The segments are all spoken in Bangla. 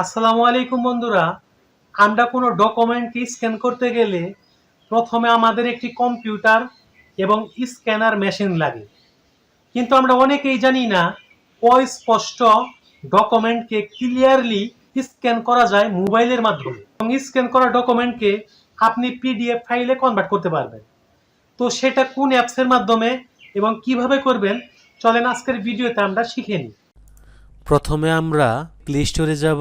আসসালামু আলাইকুম বন্ধুরা। আমরা কোনো ডকুমেন্টকে স্ক্যান করতে গেলে প্রথমে আমাদের একটি কম্পিউটার এবং স্ক্যানার মেশিন লাগে। কিন্তু আমরা অনেকেই জানি না অস্পষ্ট ডকুমেন্টকে ক্লিয়ারলি স্ক্যান করা যায় মোবাইলের মাধ্যমে। এবং স্ক্যান করা ডকুমেন্টকে আপনি পিডিএফ ফাইলে কনভার্ট করতে পারবেন। তো সেটা কোন অ্যাপসের মাধ্যমে এবং কীভাবে করবেন, চলেন আজকের ভিডিওতে আমরা শিখে নিই। প্রথমে আমরা প্লে স্টোরে যাব।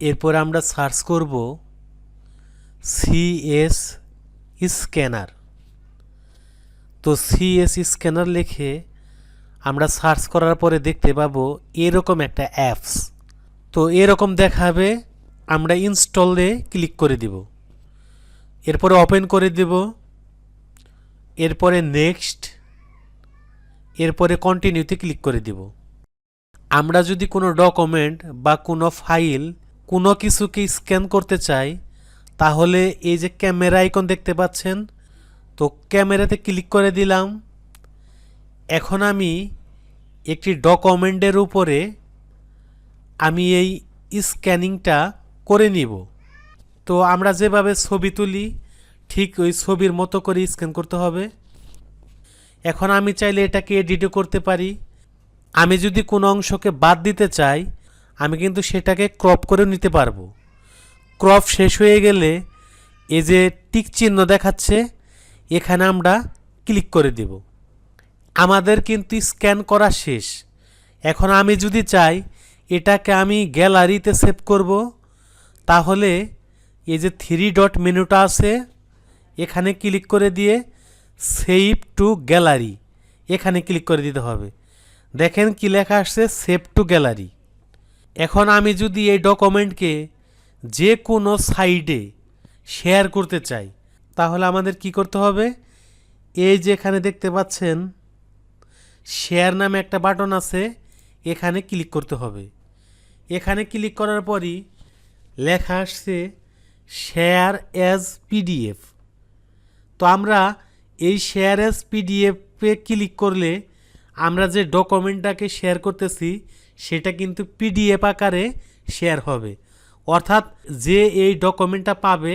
এরপর আমরা সার্চ করব সিএস স্ক্যানার। তো সিএস স্ক্যানার লিখে আমরা সার্চ করার পরে দেখতে পাবো এরকম একটা অ্যাপস। তো এরকম দেখাবে, আমরা ইনস্টলে ক্লিক করে দিব। এরপরে ওপেন করে দেব। এরপরে নেক্সট। এরপরে কন্টিনিউতে ক্লিক করে দিব। আমরা যদি কোনো ডকুমেন্ট বা কোনো ফাইল কোনো কিছুকে স্ক্যান করতে চাই, তাহলে এই যে ক্যামেরা আইকন দেখতে পাচ্ছেন, তো ক্যামেরাতে ক্লিক করে দিলাম। এখন আমি একটি ডকুমেন্টের উপরে আমি এই স্ক্যানিংটা করে নিব। তো আমরা যেভাবে ছবি তুলি, ঠিক ওই ছবির মতো করে স্ক্যান করতে হবে। এখন আমি চাইলে এটাকে এডিটও করতে পারি। আমি যদি কোনো অংশকে বাদ দিতে চাই আমি কিন্তু সেটাকে ক্রপ করে নিতে পারব। ক্রপ শেষ হয়ে গেলে এ যে টিক চিহ্ন দেখাচ্ছে, এখানে আমরা ক্লিক করে দেব। আমাদের কিন্তু স্ক্যান করা শেষ। এখন আমি যদি চাই এটাকে আমি গ্যালারিতে সেভ করব, তাহলে এই যে থ্রি ডট মেনুটা আছে, এখানে ক্লিক করে দিয়ে সেভ টু গ্যালারি, এখানে ক্লিক করে দিতে হবে। দেখেন কি লেখা আসছে, সেভ টু গ্যালারি। এখন আমি যদি এই ডকুমেন্টকে যে কোনো সাইডে শেয়ার করতে চাই, তাহলে আমাদের কি করতে হবে? এই যে এখানে দেখতে পাচ্ছেন শেয়ার নামে একটা বাটন আছে, এখানে ক্লিক করতে হবে। এখানে ক্লিক করার পরই লেখা আসছে শেয়ার অ্যাজ পিডিএফ তো আমরা এই শেয়ার অ্যাজ পিডিএফে ক্লিক করলে আমরা যে ডকুমেন্টটাকে শেয়ার করতেছি সেটা কিন্তু পিডিএফ আকারে শেয়ার হবে। অর্থাৎ যে এই ডকুমেন্টটা পাবে,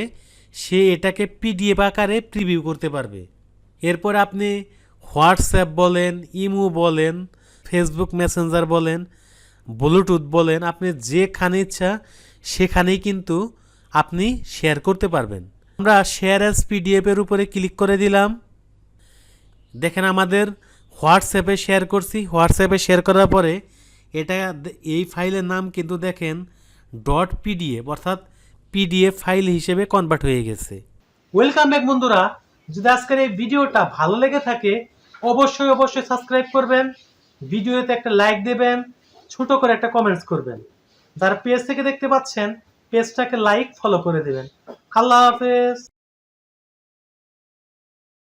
সে এটাকে পিডিএফ আকারে প্রিভিউ করতে পারবে। এরপর আপনি হোয়াটসঅ্যাপ বলেন ইমো বলেন ফেসবুক মেসেঞ্জার বলেন ব্লুটুথ বলেন, আপনি যেখানে ইচ্ছা সেখানেই কিন্তু আপনি শেয়ার করতে পারবেন। আমরা শেয়ার অ্যাজ পিডিএফের উপরে ক্লিক করে দিলাম। দেখেন আমাদের হোয়াটসঅ্যাপে শেয়ার করছি। হোয়াটসঅ্যাপে শেয়ার করার পরে এটা এই ফাইলের নাম কিন্তু দেখেন ডট পিডিএফ অর্থাৎ পিডিএফ ফাইল হিসেবে কনভার্ট হয়ে গেছে। ওয়েলকাম ব্যাক বন্ধুরা। যদি আজকের এই ভিডিওটা ভালো লেগে থাকে, অবশ্যই অবশ্যই সাবস্ক্রাইব করবেন, ভিডিওতে একটা লাইক দেবেন, ছোট করে একটা কমেন্টস করবেন। যারা পেজ থেকে দেখতে পাচ্ছেন পেজটাকে লাইক ফলো করে দেবেন। আল্লাহ হাফেজ।